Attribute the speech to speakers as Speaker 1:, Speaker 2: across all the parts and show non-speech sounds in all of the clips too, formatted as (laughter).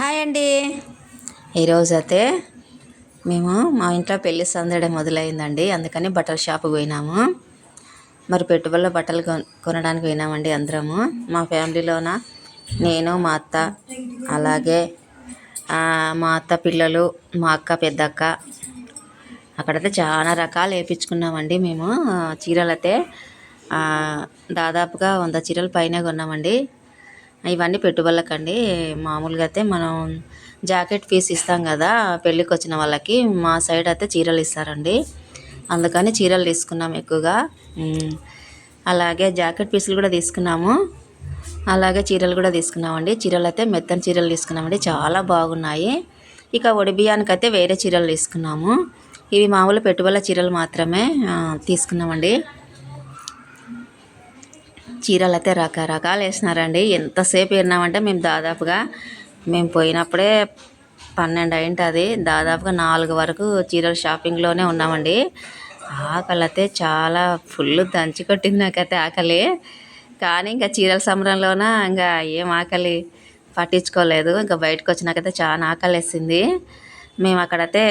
Speaker 1: Hi అండి. ఈరోజు అయితే మేము మా ఇంట్లో పెళ్ళి సందడి మొదలైందండి. అందుకని బట్టల షాప్కి పోయినాము. మరి పెట్టుబడిలో బట్టలు కొన కొనడానికి పోయినామండి అందరము. మా ఫ్యామిలీలోన నేను మా అత్త అలాగే మా అత్త పిల్లలు మా అక్క పెద్దక్క. అక్కడైతే చాలా రకాలు వేయించుకున్నామండి మేము. చీరలైతే చీరలు అయితే దాదాపుగా వంద చీరలు పైన కొన్నామండి. ఇవన్నీ పెట్టుబడులకండి. మామూలుగా అయితే మనం జాకెట్ పీస్ ఇస్తాం కదా పెళ్ళికి వచ్చిన వాళ్ళకి మా సైడ్ అయితే చీరలు ఇస్తారండి. అందుకని చీరలు తీసుకున్నాం ఎక్కువగా. అలాగే జాకెట్ పీసులు కూడా తీసుకున్నాము. అలాగే చీరలు కూడా తీసుకున్నామండి. చీరలు అయితే మెత్తని చీరలు తీసుకున్నామండి. చాలా బాగున్నాయి. ఇక ఒడి బియ్యానికి అయితే వేరే చీరలు తీసుకున్నాము. ఇవి మామూలు పెట్టుబడుల చీరలు మాత్రమే తీసుకున్నామండి. చీరలు అయితే రకరకాలు వేసినారండి. ఎంతసేపు ఏరినామంటే మేము దాదాపుగా మేము పోయినప్పుడే పన్నెండు అయింటుంది దాదాపుగా నాలుగు వరకు చీరల షాపింగ్లోనే ఉన్నామండి. ఆకలి అయితే చాలా ఫుల్ దంచి కొట్టింది నాకైతే ఆకలి. కానీ ఇంకా చీరల సంబరంలోన ఇంకా ఏం ఆకలి పట్టించుకోలేదు. ఇంకా బయటకు వచ్చినాకైతే చాలా ఆకలి వేసింది మేము అక్కడైతే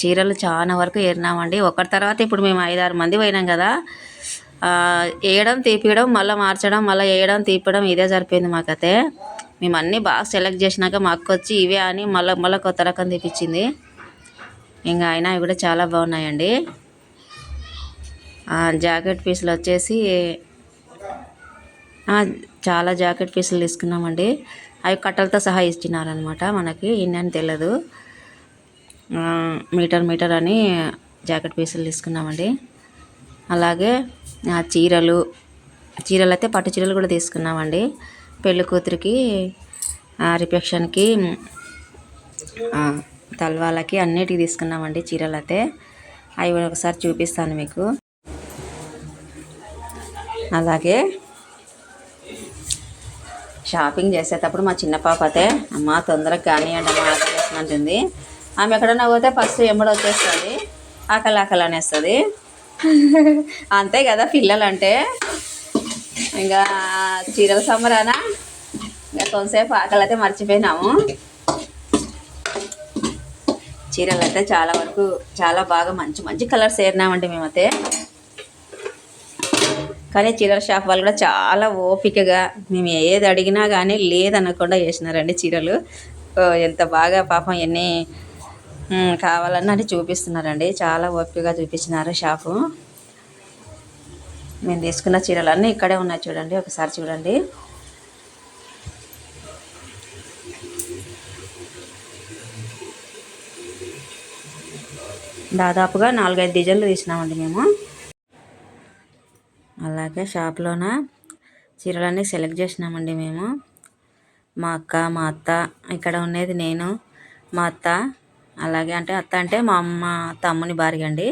Speaker 1: చీరలు చాలా వరకు ఏరినామండి. ఒకటి తర్వాత ఇప్పుడు మేము ఐదారు మంది పోయినాం కదా. వేయడం తీపియడం మళ్ళీ మార్చడం మళ్ళీ వేయడం తీపడం ఇదే సరిపోయింది మాకైతే. మేము అన్నీ బాగా సెలెక్ట్ చేసినాక మాకు వచ్చి ఇవే అని మళ్ళీ మళ్ళీ కొత్త రకం తీపిచ్చింది. ఇంకా అయినా అవి కూడా చాలా బాగున్నాయండి. జాకెట్ పీసులు వచ్చేసి చాలా జాకెట్ పీసులు తీసుకున్నామండి. అవి కట్టలతో సహా ఇచ్చినారనమాట మనకి ఇన్ని తెలియదు మీటర్ మీటర్ అని జాకెట్ పీసులు తీసుకున్నామండి. అలాగే చీరలు చీరలు అయితే పట్టు చీరలు కూడా తీసుకున్నామండి. పెళ్ళి కూతురికి రిసెప్షన్కి తల్వాలకి అన్నిటికి తీసుకున్నామండి చీరలు అయితే అవి ఒకసారి చూపిస్తాను మీకు. అలాగే షాపింగ్ చేసేటప్పుడు మా చిన్న పాప అయితే అమ్మ తొందరగా కానివ్వండి అమ్మ ఆకలి అంటుంది ఆమె ఎక్కడన్నా పోతే ఫస్ట్ ఎంబడి వచ్చేస్తుంది ఆకలి ఆకలి అనేస్తుంది. అంతే కదా పిల్లలు అంటే ఇంకా చీరల సంబరాన ఇంకా కొంతసేపు ఆకలి అయితే మర్చిపోయినాము. చీరలు అయితే చాలా వరకు చాలా బాగా మంచి మంచి కలర్స్ ఏరినామండి మేమైతే. కానీ చీరల షాప్ వాళ్ళు కూడా చాలా ఓపికగా మేము ఏది అడిగినా కానీ లేదనకుండా వేసినారండి చీరలు. ఓ, ఎంత బాగా పాపం ఎన్ని కావాలని అని చూపిస్తున్నారండి. చాలా ఓపికగా చూపించినారు షాపు. మేము తీసుకున్న చీరలన్నీ ఇక్కడే ఉన్నాయి చూడండి ఒకసారి చూడండి. దాదాపుగా నాలుగైదు డిజైన్లు తీసినామండి మేము. అలాగే షాప్లోన చీరలన్నీ సెలెక్ట్ చేసినామండి మేము. మా అక్క మా అత్త ఇక్కడ ఉండేది నేను మా అత్త అలాగే అంటే అత్త అంటే మా అమ్మ తమ్ముని భార్య అండి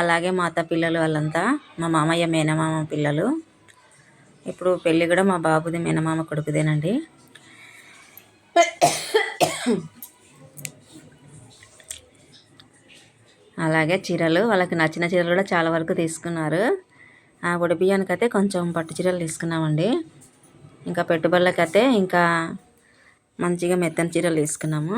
Speaker 1: అలాగే మా అత్త పిల్లలు వాళ్ళంతా మా మామయ్య మేనమామ పిల్లలు. ఇప్పుడు పెళ్ళి కూడా మా బాబుది మేనమామ కొడుకుదేనండి. అలాగే చీరలు వాళ్ళకి నచ్చిన చీరలు కూడా చాలా వరకు తీసుకున్నారు. ఆ ఉడి అయితే కొంచెం పట్టు చీరలు తీసుకున్నామండి. ఇంకా పెట్టుబడులకైతే ఇంకా మంచిగా మెత్తని చీరలు తీసుకున్నాము.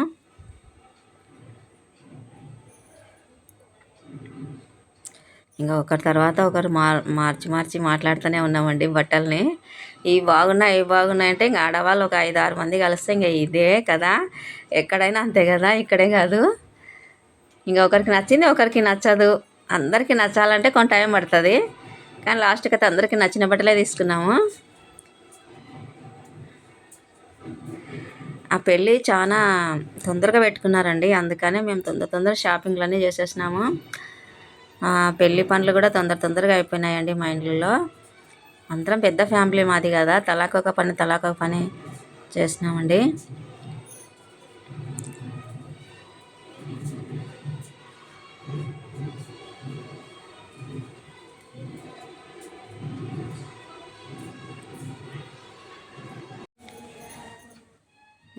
Speaker 1: ఇంకా ఒకరి తర్వాత ఒకరు మార్ మార్చి మార్చి మాట్లాడుతూనే ఉన్నామండి బట్టల్ని. ఇవి బాగున్నాయి ఇవి బాగున్నాయి అంటే ఇంకా ఆడవాళ్ళు ఒక ఐదు ఆరు మంది కలిస్తే ఇంకా ఇదే కదా. ఎక్కడైనా అంతే కదా ఇక్కడే కాదు. ఇంకా ఒకరికి నచ్చింది ఒకరికి నచ్చదు. అందరికీ నచ్చాలంటే కొంత టైం పడుతుంది. కానీ లాస్ట్కి అయితే అందరికీ నచ్చిన బట్టలే తీసుకున్నాము. ఆ పెళ్ళి చాలా తొందరగా పెట్టుకున్నారండి. అందుకనే మేము తొందర తొందర షాపింగ్లన్నీ చేసేసినాము. పెళ్ళి పనులు కూడా తొందర తొందరగా అయిపోయినాయండి మా ఇంట్లో అందరం పెద్ద ఫ్యామిలీ మాది కదా తలాకొక పని తలాకొక పని చేసినామండి.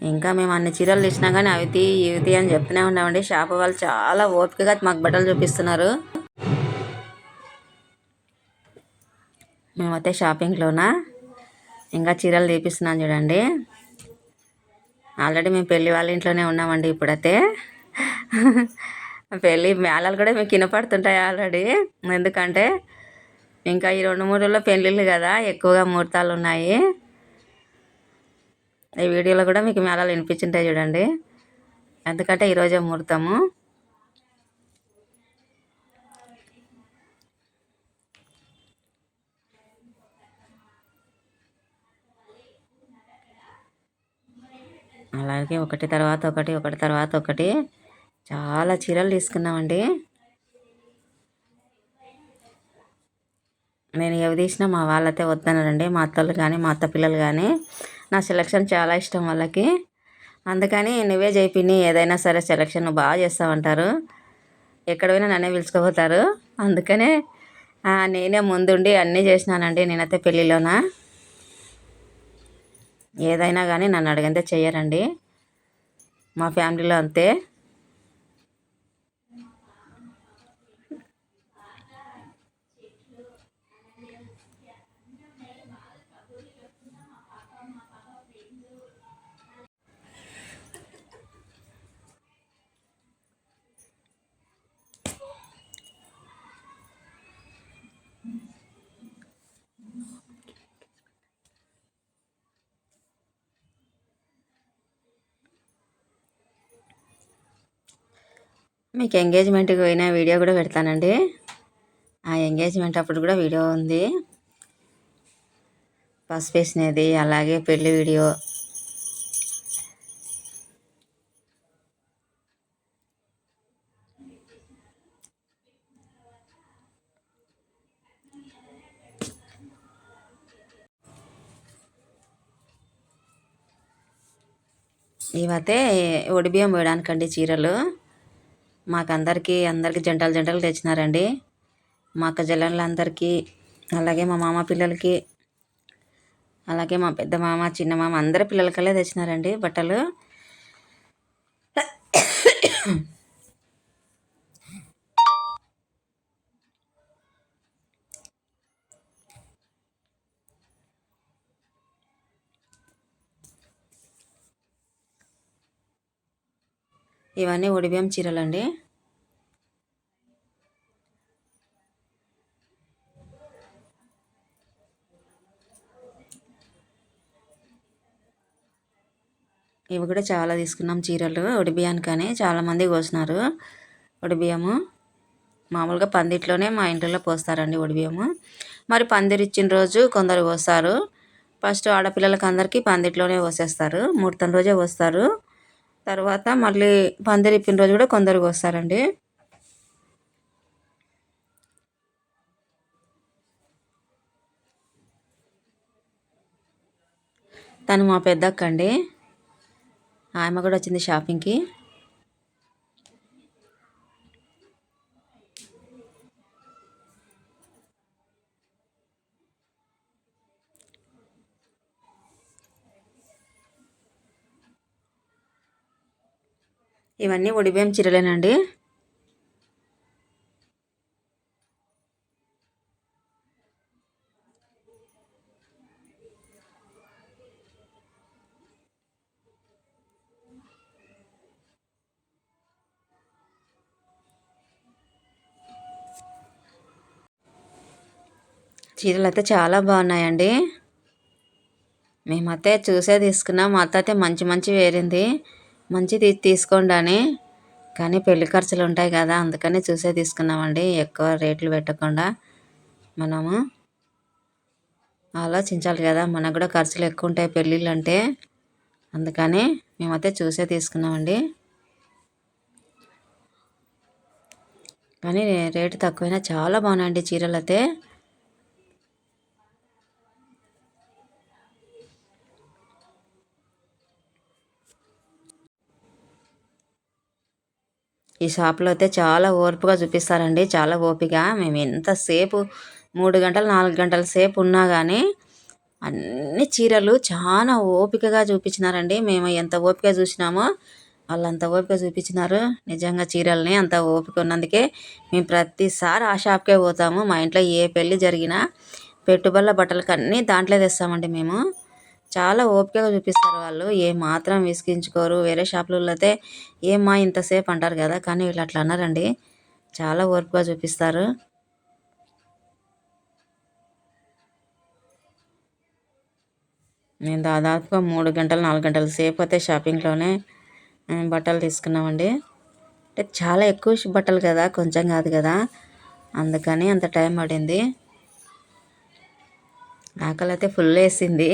Speaker 1: ఇంకా మేము అన్ని చీరలు తీసినా కానీ అవి తీ ఇవి తీ అని చెప్తూనే ఉన్నామండి. షాప్ వాళ్ళు చాలా ఓపికగా మాకు బట్టలు చూపిస్తున్నారు. మేమైతే షాపింగ్లోన? ఇంకా చీరలు తీపిస్తున్నాను చూడండి. ఆల్రెడీ మేము పెళ్ళి వాళ్ళ ఇంట్లోనే ఉన్నామండి ఇప్పుడైతే. (laughs) పెళ్ళి మేళాలు కూడా మీకు వినపడుతుంటాయి ఆల్రెడీ. ఎందుకంటే ఇంకా ఈ రెండు మూడు రోజుల్లో పెళ్ళిళ్ళు కదా ఎక్కువగా ముహూర్తాలు ఉన్నాయి. ఈ వీడియోలో కూడా మీకు మేళాలు వినిపించుంటాయి చూడండి. ఎందుకంటే ఈరోజే ముహూర్తము. అలాగే ఒకటి తర్వాత ఒకటి ఒకటి తర్వాత ఒకటి. చాలా చీరలు తీసుకున్నామండి. నేను ఏవి తీసినా మా వాళ్ళైతే వద్దన్నారండి. మా అత్తలు కానీ మా అత్త పిల్లలు కానీ. నా సెలెక్షన్ చాలా ఇష్టం వాళ్ళకి. అందుకని నువ్వే చేయిని ఏదైనా సరే సెలెక్షన్ బాగా చేస్తామంటారు ఎక్కడ పోయినా నన్నే పిలుచుకుపోతారు. అందుకనే నేనే ముందుండి అన్నీ చేసినానండి. నేనైతే పెళ్ళిలోన. ఏదైనా కానీ నన్ను అడిగితే చేయరండి మా ఫ్యామిలీలో అంతే. మీకు ఎంగేజ్మెంట్కి పోయిన వీడియో కూడా పెడతానండి. ఆ ఎంగేజ్మెంట్ అప్పుడు కూడా వీడియో ఉంది. పసుపు వేసినది అలాగే పెళ్ళి వీడియో ఇవైతే ఒడిబియ్యం వేయడానికండి చీరలు. మాకు అందరికీ అందరికీ జంటలు జంటలు తెచ్చినారండి. మా అక్క జల్లెళ్ళందరికీ అలాగే మా మామ పిల్లలకి అలాగే మా పెద్ద మామ చిన్న మామ అందరి పిల్లలకల్లే తెచ్చినారండి బట్టలు. ఇవన్నీ ఒడిబియ్యం చీరలండి. ఇవి కూడా చాలా తీసుకున్నాం చీరలు ఒడిబియ్యానికని చాలామంది కోసినారు ఒడిబియ్యము మామూలుగా పందిట్లోనే మా ఇంట్లో పోస్తారండి ఒడిబియ్యము మరి పందిరిచ్చిన రోజు కొందరు పోస్తారు ఫస్ట్ ఆడపిల్లలకి అందరికీ పందిట్లోనే పోసేస్తారు ముహూర్తం రోజే పోస్తారు తర్వాత మళ్ళీ పందిరి ఇప్పిన రోజు కూడా కొందరికి వస్తారండి తను మా పెద్దక్క అండి. ఆమె కూడా వచ్చింది షాపింగ్కి. ఇవన్నీ ఒడిబియ్యం చీరలేనండి. చీరలు అయితే చాలా బాగున్నాయండి. మేమైతే చూసే తీసుకున్నాం మా అత్త అయితే మంచి మంచి వేరింది. మంచిది తీసుకోండి అని కానీ పెళ్ళి ఖర్చులు ఉంటాయి కదా అందుకని చూసే తీసుకున్నామండి. ఎక్కువ రేట్లు పెట్టకుండా మనము ఆలోచించాలి కదా మనకు కూడా ఖర్చులు ఎక్కువ ఉంటాయి పెళ్ళిళ్ళు అంటే అందుకని మేమైతే చూసే తీసుకున్నామండి. కానీ రేటు తక్కువైనా చాలా బాగున్నాయండి చీరలు అయితే ఈ షాప్లో అయితే చాలా ఓర్పుగా చూపిస్తారండి. చాలా ఓపిక మేము ఎంతసేపు మూడు గంటలు నాలుగు గంటల సేపు ఉన్నా కానీ అన్ని చీరలు చాలా ఓపికగా చూపించినారండి. మేము ఎంత ఓపిక చూసినామో వాళ్ళు అంత ఓపిక చూపించినారు. నిజంగా చీరల్ని అంత ఓపిక ఉన్నందుకే మేము ప్రతిసారి ఆ షాప్కే పోతాము. మా ఇంట్లో ఏ పెళ్ళి జరిగినా పెట్టుబడుల బట్టలకి అన్నీ దాంట్లో తెస్తామండి మేము. చాలా ఓపికగా చూపిస్తారు వాళ్ళు. ఏ మాత్రం విసిగించుకోరు. వేరే షాపులలో అయితే ఏమా ఇంతసేపు అంటారు కదా కానీ వీళ్ళు అట్లా అన్నారండి చాలా ఓర్పుగా చూపిస్తారు. నేను దాదాపుగా మూడు గంటలు నాలుగు గంటల సేపు అయితే షాపింగ్లోనే బట్టలు తీసుకున్నామండి. అంటే చాలా ఎక్కువ బట్టలు కదా కొంచెం కాదు కదా. అందుకని అంత టైం పడింది. ఆకలి అయితే ఫుల్ వేసింది.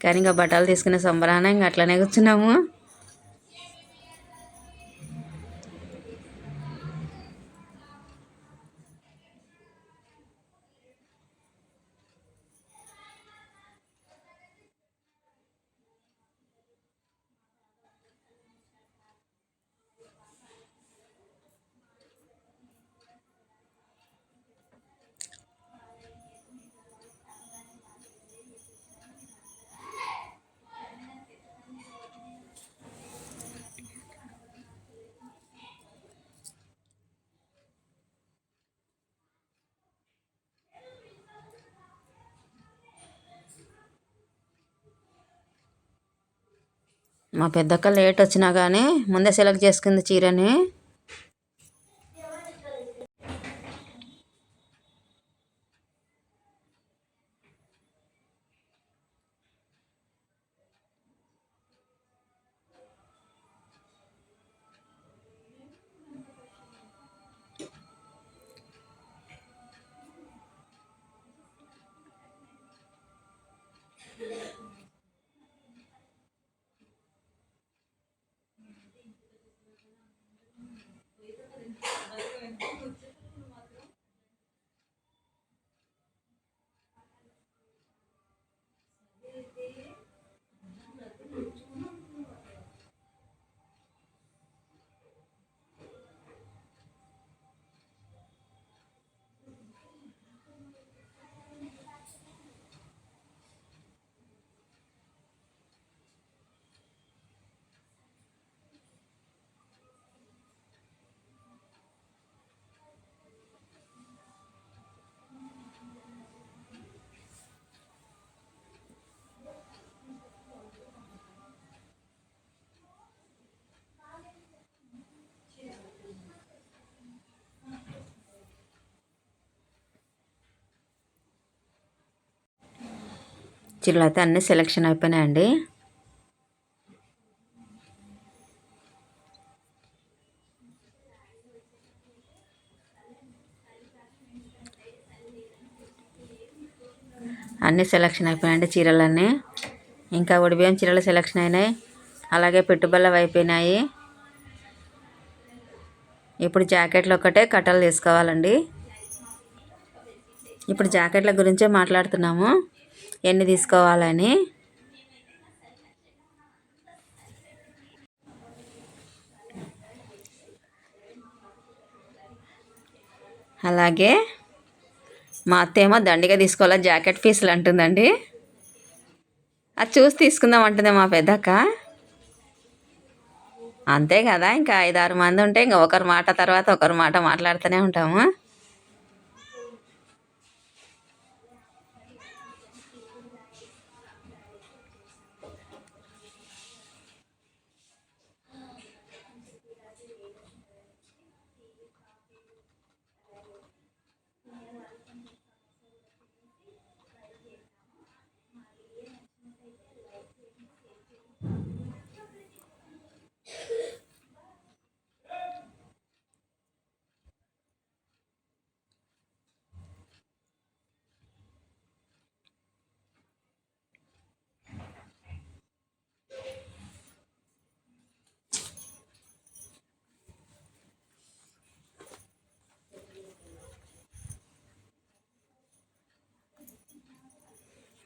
Speaker 1: కానీ ఇంకా బట్టలు తీసుకునే సంబరాన ఇంకా అట్లనే కూర్చున్నాము. మా పెద్దక్క లేట్ వచ్చినా కానీ ముందే సెలెక్ట్ చేసుకుంది చీరని. చీరలు అయితే అన్నీ సెలెక్షన్ అయిపోయినాయండి. అన్నీ సెలెక్షన్ అయిపోయినాయండి చీరలన్నీ. ఇంకా ఉడిబియ్యం చీరలు సెలెక్షన్ అయినాయి. అలాగే పెట్టుబడులు అయిపోయినాయి. ఇప్పుడు జాకెట్లు ఒక్కటే కట్టలు తీసుకోవాలండి. ఇప్పుడు జాకెట్ల గురించే మాట్లాడుతున్నాము. ఎన్ని తీసుకోవాలని? అలాగే మా అత్త ఏమో దండిగా తీసుకోవాలా జాకెట్ పీసులు అంటుందండి. అది చూసి తీసుకుందాం అంటుంది మా పెద్దక్క. అంతే కదా ఇంకా ఐదారు మంది ఉంటే ఇంకా ఒకరి మాట తర్వాత ఒకరి మాట మాట్లాడుతూనే ఉంటాము.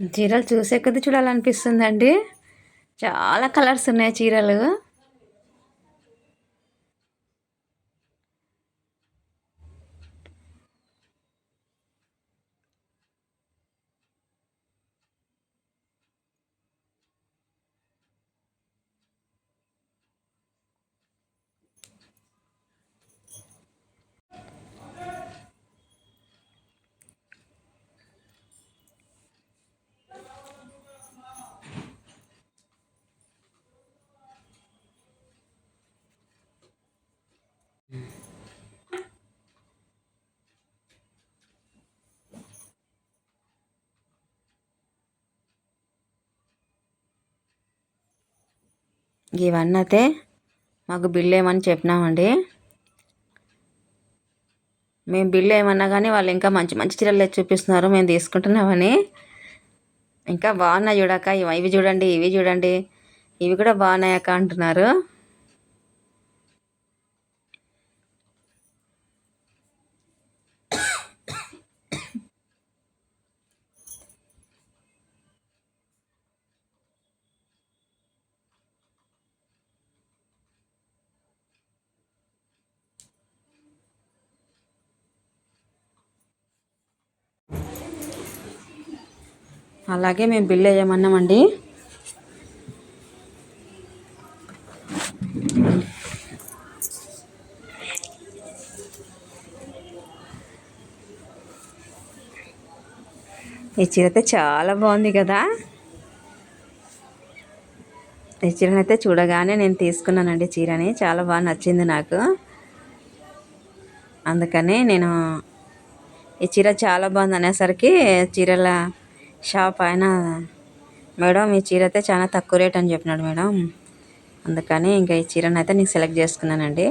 Speaker 1: చీరలు చూసే కొద్ది చూడాలనిపిస్తుందండి. చాలా కలర్స్ ఉన్నాయి చీరలు. ఇవన్నీ అయితే మాకు బిల్ ఏమని చెప్పినామండి? మేము బిల్లు ఏమన్నా కానీ వాళ్ళు ఇంకా మంచి మంచి చీరలు చూపిస్తున్నారు మేము తీసుకుంటున్నామని. ఇంకా బాగున్నాయి చూడక ఇవి ఇవి చూడండి ఇవి చూడండి. ఇవి కూడా బాగున్నాయక్క అంటున్నారు. అలాగే మేము బిల్ వేయమన్నామండి. ఈ చీర అయితే చాలా బాగుంది కదా. ఈ చీరని అయితే చూడగానే నేను తీసుకున్నానండి చీరని. చాలా బాగా నచ్చింది నాకు. అందుకని నేను ఈ చీర చాలా బాగుంది అనేసరికి చీరల షాప్ ఆయన మేడం ఈ చీర అయితే చాలా తక్కువ రేట్ అని చెప్పినాడు మేడం. అందుకని ఇంకా ఈ చీరను అయితే నేను సెలెక్ట్ చేసుకున్నానండి.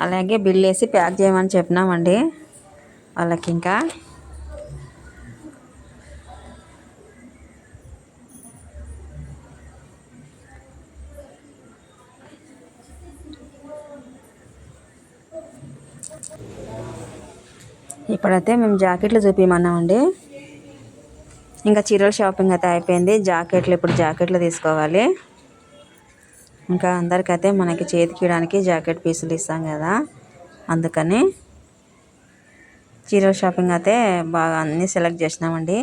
Speaker 1: అలాగే బిల్ వేసి ప్యాక్ చేయమని చెప్పినామండి వాళ్ళకి ఇంకా ఇప్పుడైతే మేము జాకెట్లు చూపించమన్నామండి ఇంకా చీరల షాపింగ్ అయితే అయిపోయింది. జాకెట్లు ఇప్పుడు జాకెట్లు తీసుకోవాలి. ఇంకా అందరికైతే మనకి చేతికి ఇవ్వడానికి జాకెట్ పీసులు ఇస్తాం కదా. అందుకని చీరల షాపింగ్ అయితే బాగా అన్నీ సెలెక్ట్ చేసినామండి.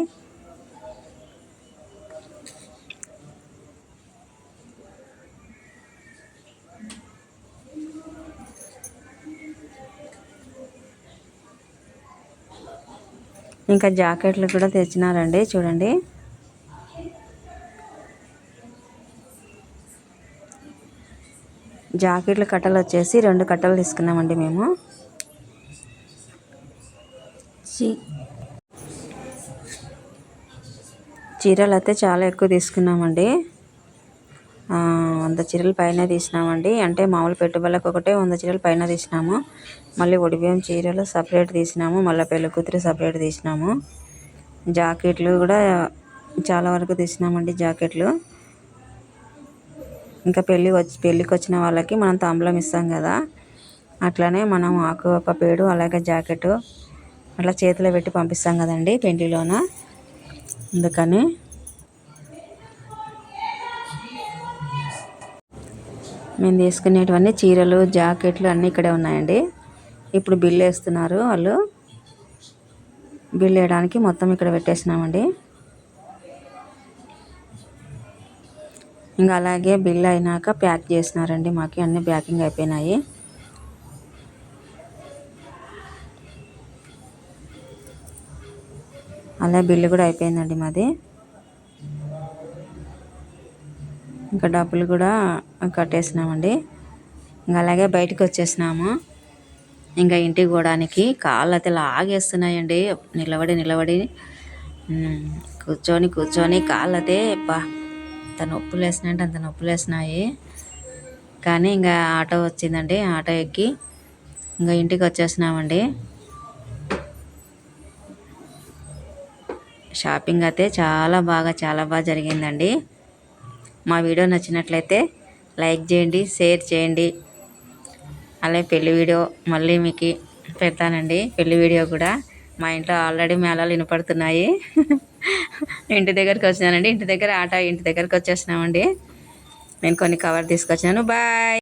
Speaker 1: ఇంకా జాకెట్లు కూడా తెచ్చినారండి చూడండి. జాకెట్లు కట్టలు వచ్చేసి రెండు కట్టలు తీసుకున్నామండి మేము. చీరలు అయితే చాలా ఎక్కువ తీసుకున్నామండి. వంద చీరలు పైన తీసినామండి. అంటే మామూలు పెట్టుబడులకు ఒకటే వంద చీరలు పైన తీసినాము. మళ్ళీ ఒడిబియ్యం చీరలు సపరేట్ తీసినాము. మళ్ళీ పెళ్ళి కూతురు సపరేట్ తీసినాము. జాకెట్లు కూడా చాలా వరకు తీసినామండి జాకెట్లు. ఇంకా పెళ్ళి వచ్చి పెళ్ళికి వచ్చిన వాళ్ళకి మనం తాంబూలం ఇస్తాం కదా. అట్లానే మనం ఆకు ఒక పేడు అలాగే జాకెట్ అట్లా చేతిలో పెట్టి పంపిస్తాం కదండి పెండిలోన అందుకని మేము తీసుకునేటివన్నీ చీరలు జాకెట్లు అన్నీ ఇక్కడే ఉన్నాయండి. ఇప్పుడు బిల్ వేస్తున్నారు వాళ్ళు. బిల్ వేయడానికి మొత్తం ఇక్కడ పెట్టేసినామండి. ఇంకా అలాగే బిల్ అయినాక ప్యాక్ చేసినారండి మాకు. అన్ని ప్యాకింగ్ అయిపోయినాయి. అలా బిల్లు కూడా అయిపోయిందండి మాది. ఇంకా డబ్బులు కూడా కట్టేసినామండి. ఇంకా అలాగే బయటకు వచ్చేసినాము. ఇంకా ఇంటికి పోవడానికి కాళ్ళు అయితే లాగేస్తున్నాయండి. నిలబడి నిలబడి కూర్చొని కూర్చొని కాళ్ళు అయితే బా అంత నొప్పులు వేసినాయంటే అంత నొప్పులు వేసినాయి. కానీ ఇంకా ఆటో వచ్చిందండి ఆటో ఎక్కి ఇంకా ఇంటికి వచ్చేసినామండి. షాపింగ్ అయితే చాలా బాగా చాలా బాగా జరిగిందండి. మా వీడియో నచ్చినట్లయితే లైక్ చేయండి షేర్ చేయండి. అలాగే పెళ్ళి వీడియో మళ్ళీ మీకు పెడతానండి. పెళ్ళి వీడియో కూడా మా ఇంట్లో ఆల్రెడీ మేళాలు వినపడుతున్నాయి. ఇంటి దగ్గరికి వచ్చినానండి. ఇంటి దగ్గర ఆట ఇంటి దగ్గరికి వచ్చేసినామండి నేను కొన్ని కవర్ తీసుకొచ్చాను బాయ్.